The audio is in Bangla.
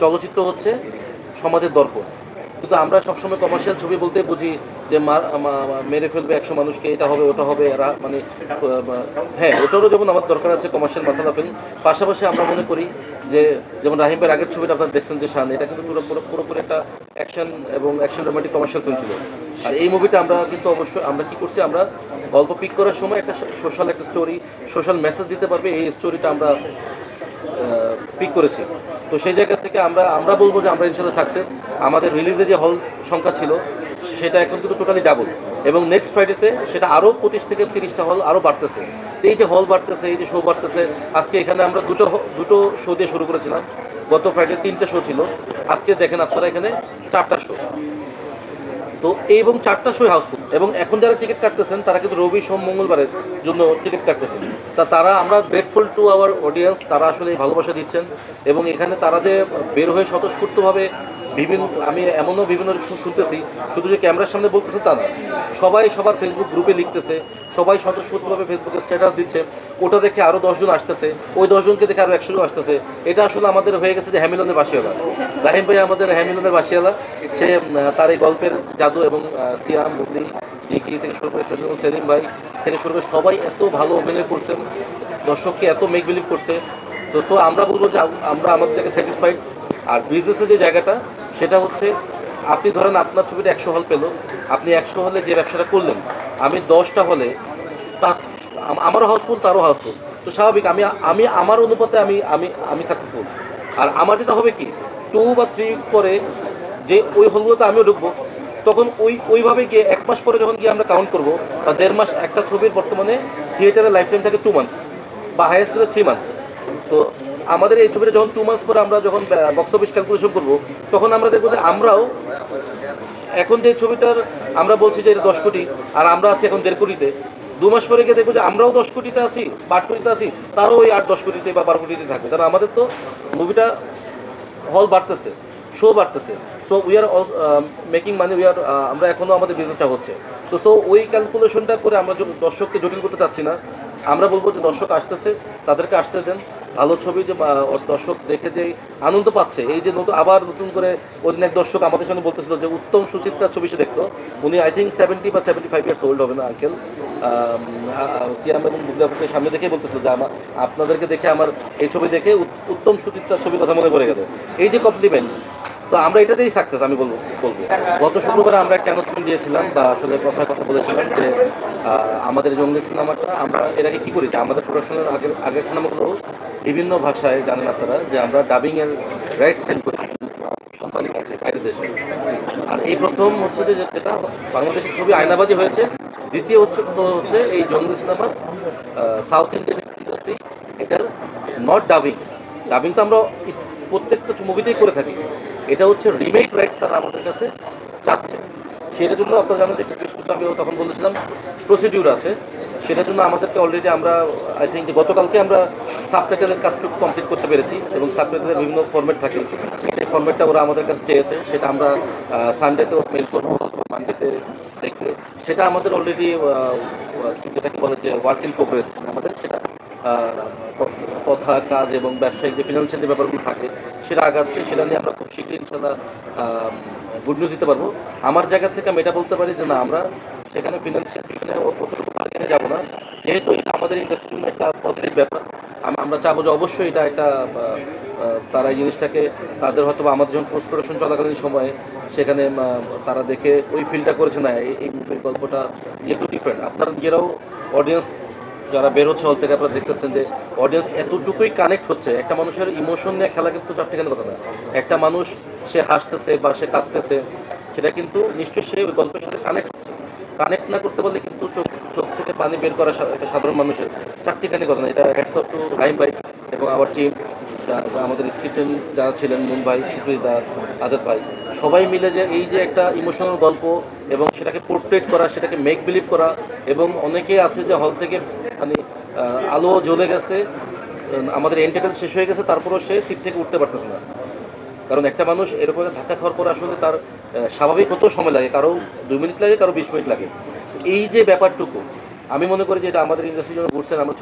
চলচ্চিত্র হচ্ছে সমাজের দর্পণ। কিন্তু আমরা সবসময় কমার্শিয়াল ছবি বলতে বুঝি যে মেরে ফেলবে একশো মানুষকে, এটা হবে, ওটা হবে, এরা মানে হ্যাঁ ওটারও যেমন আমার দরকার আছে কমার্শিয়াল মাসালা ফিল্ম পাশাপাশি আমরা মনে করি যে, যেমন রাহিম ভাইয়ের আগের ছবিটা আপনারা দেখছেন যে শান, এটা কিন্তু পুরো- পুরোপুরি একটা অ্যাকশন এবং অ্যাকশন রোমান্টিক কমার্শিয়াল ফিল্ম ছিল। আর এই মুভিটা আমরা কিন্তু অবশ্যই, আমরা কি করছি, আমরা গল্প পিক করার সময় একটা সোশ্যাল একটা স্টোরি সোশ্যাল মেসেজ দিতে পারবে, এই স্টোরিটা আমরা পিক করেছি। তো সেই জায়গা থেকে আমরা আমরা বলব যে আমরা ইনশাল্লাহ সাকসেস আমাদের রিলিজে যে হল সংখ্যা ছিল, সেটা এখন কিন্তু টোটালি ডাবল এবং নেক্সট ফ্রাইডেতে সেটা আরও পঁচিশ থেকে তিরিশটা হল আরও বাড়তেছে। এই যে হল বাড়তেছে, এই যে শো বাড়তেছে, আজকে এখানে আমরা দুটো দুটো শো দিয়ে শুরু করেছিলাম। গত ফ্রাইডে তিনটে শো ছিল। আজকে দেখেন আপনারা এখানে চারটা শো তো এবং চারটা শো হাউসফুল এবং এখন যারা টিকিট কাটতেছেন, তারা কিন্তু রবি সোম মঙ্গলবারের জন্য টিকিট কাটতেছেন। তা তারা আমরা গ্রেটফুল টু আওয়ার অডিয়েন্স তারা আসলে ভালোবাসা দিচ্ছেন। এবং এখানে তারা যে বের হয়ে স্বতঃস্ফূর্তভাবে বিভিন্ন, আমি এমনও বিভিন্ন শুনতেছি, শুধু যে ক্যামেরার সামনে বলতেছে তা না। সবাই সবার ফেসবুক গ্রুপে লিখতেছে, সবাই স্বতঃস্ফূর্তভাবে ফেসবুকে স্ট্যাটাস দিচ্ছে, ওটা দেখে আরও দশজন আসতেছে, ওই দশজনকে দেখে আরও একশো জন আসতেছে। এটা আসলে আমাদের হয়ে গেছে যে হ্যামিলনের বাসিওয়ালা। রাহিম ভাই আমাদের হ্যামিলনের বাসিওয়ালা, সে তার এই গল্পের জাদু এবং সিয়াম, বুবলি ডিকি থেকে শুরু করে সেলিম ভাই থেকে শুরু করে সবাই এত ভালো অভিনয় করছেন দর্শককে এত মেক বিলিভ করছে। তো সো আমরা বলব যে আমরা আমাদের জায়গায় স্যাটিসফাইড আর বিজনেসের যে জায়গাটা সেটা হচ্ছে, আপনি ধরেন আপনার ছবিটা একশো হল পেল, আপনি একশো হলে যে ব্যবসাটা করলেন, আমি দশটা হলে তার আমারও হাউসফুল তারও হাউসফুল তো স্বাভাবিক, আমি আমি, আমার অনুপাতে আমি আমি আমি সাকসেসফুল আর আমার যেটা হবে কি টু বা থ্রি উইক্স পরে যে ওই হলগুলোতে আমিও ঢুকবো, তখন ওই, ওইভাবে গিয়ে এক মাস পরে যখন গিয়ে আমরা কাউন্ট করব, বা দেড় মাস একটা ছবির বর্তমানে থিয়েটারের লাইফ টাইম থাকে টু মান্থস বা হাইয়েস্ট গেলে থ্রি মান্থস তো আমাদের এই ছবিটা যখন টু মান্থস পরে আমরা যখন বক্স অফিস ক্যালকুলেশন করব, তখন আমরা দেখব যে আমরাও এখন যে ছবিটার, আমরা বলছি যে এটা দশ কোটি, আর আমরা আছি এখন দেড় কোটিতে। দু মাস পরে গিয়ে দেখব যে আমরাও দশ কোটিতে আছি বা কোটিতে আছি, তারও ওই আট দশ কোটিতে বা বারো কোটিতে থাকবে। কারণ আমাদের তো মুভিটা হল বাড়তেছে শো বাড়তেছে। So we are making money we are আমরা এখনও আমাদের বিজনেসটা হচ্ছে। তো সো ওই ক্যালকুলেশনটা করে আমরা দর্শককে জটিল করতে চাচ্ছি না, আমরা বলব যে দর্শক আসতেছে, তাদেরকে আসতে দেন। ভালো ছবি যে দর্শক দেখে যে আনন্দ পাচ্ছে, এই যে নতুন, আবার নতুন করে ওই এক দর্শক আমাদের সামনে বলতেছিল যে, উত্তম সুচিত্রা ছবি সে দেখতো। উনি আই থিঙ্ক সেভেন্টি বা সেভেন্টি ফাইভ ইয়ার্স ওল্ড হবে না আঙ্কেল সিয়াম এবং বুগলাপুরকে সামনে দেখেই বলতেছিল যে আমার আপনাদেরকে দেখে আমার এই ছবি দেখে উত- উত্তম সুচিত্রা ছবি কথা মনে পড়ে গেল এই যে কমপ্লিমেন্ট তো আমরা এটাতেই সাকসেস আমি বলব বলব। গত শুক্রবারে আমরা একটা অ্যানাউন্সমেন্ট দিয়েছিলাম বা আসলে কথায় কথা বলেছিলাম যে আমাদের জঙ্গলি সিনেমাটা, আমরা এর আগে কী করি, যে আমাদের প্রোডাকশনের আগের আগের সিনেমাগুলো বিভিন্ন ভাষায় জানেন আপনারা, যে আমরা ডাবিংয়ের রাইট সেন্ড করি। কোম্পানির কাছে বাইরের দেশে। আর এই প্রথম হচ্ছে যে যেটা, বাংলাদেশের ছবি আয়নাবাজি হয়েছে। দ্বিতীয় হচ্ছে তো হচ্ছে এই জঙ্গলি সিনেমার সাউথ ইন্ডিয়ান ইন্ডাস্ট্রি এটার নট ডাবিং ডাবিং তো আমরা প্রত্যেকটা মুভিতেই করে থাকি। এটা হচ্ছে রিমেক রাইটস তারা আমাদের কাছে চাচ্ছে। সেটার জন্য আপনারা জানেন যে কিছু আমি তখন বলেছিলাম প্রসিডিউর আছে। সেটার জন্য আমাদেরকে অলরেডি আমরা আই থিঙ্ক গতকালকে আমরা সাবটাইটেলের কাজটুকু কমপ্লিট করতে পেরেছি এবং সাবটাইটেলের বিভিন্ন ফর্মেট থাকে। সেই ফর্মেটটা ওরা আমাদের কাছে চেয়েছে, সেটা আমরা সানডেতেও মেল করব মানডেতে দেখবে। সেটা আমাদের অলরেডি যেটাকে বলে যে ওয়ার্ক ইন প্রোগ্রেস আমাদের, সেটা কথা কাজ এবং ব্যবসায়িক যে ফিনান্সিয়াল যে ব্যাপারগুলো থাকে, সেটা আগাচ্ছে সেটা নিয়ে আমরা খুব শীঘ্রই ইনশাল্লাহ গুড নিউজ দিতে পারব। আমার জায়গা থেকে আমি এটা বলতে পারি যে না, আমরা সেখানে ফিনান্সিয়াল পিছনে যাব না। যেহেতু এটা আমাদের ইন্ডাস্ট্রির একটা পজিটিভ ব্যাপার, আম- আমরা চাবো যে অবশ্যই এটা একটা তারা এই জিনিসটাকে, তাদের হয়তো আমাদের যখন পোস্ট প্রোডাকশন চলাকালীন সময়ে, সেখানে তারা দেখে ওই ফিলটা করেছে না, এই গল্পটা যেহেতু ডিফারেন্ট আপনারা নিজেরাও অডিয়েন্স যারা বেরোচ্ছে হল থেকে আপনারা দেখতেছেন যে অডিয়েন্স এতটুকুই কানেক্ট হচ্ছে। একটা মানুষের ইমোশন নিয়ে খেলা কিন্তু চারটিখানি কথা না একটা মানুষ, সে হাসতেছে বা সে কাঁদতেছে, সেটা কিন্তু নিশ্চয়ই সে ওই গল্পের সাথে কানেক্ট হচ্ছে। কানেক্ট না করতে পারলে কিন্তু চোখ চোখ থেকে পানি বের করা সাধারণ মানুষের চারটিখানি কথা না এটা hats off to rhyme bike এবং আবার টিম আমাদের স্ক্রিপ্টেন যারা ছিলেন মুম্বাই, সুপ্রিত দা আজাদ ভাই, সবাই মিলে যে এই যে একটা ইমোশনাল গল্প এবং সেটাকে পোর্ট্রেট করা, সেটাকে মেক বিলিভ করা এবং অনেকে আছে যে হল থেকে মানে আলো জ্বলে গেছে, আমাদের এন্টারটেন শেষ হয়ে গেছে, তারপরেও সে সিট থেকে উঠতে পারতেছে না। কারণ একটা মানুষ এরকম ধাক্কা খাওয়ার পর আসলে তার স্বাভাবিক হতেও সময় লাগে? কারও দুই মিনিট লাগে, কারও বিশ মিনিট লাগে। এই যে ব্যাপারটুকু, আমি মনে করি যে এটা আমাদের ইন্ডাস্ট্রির জন্য ঘুরছেন আমরা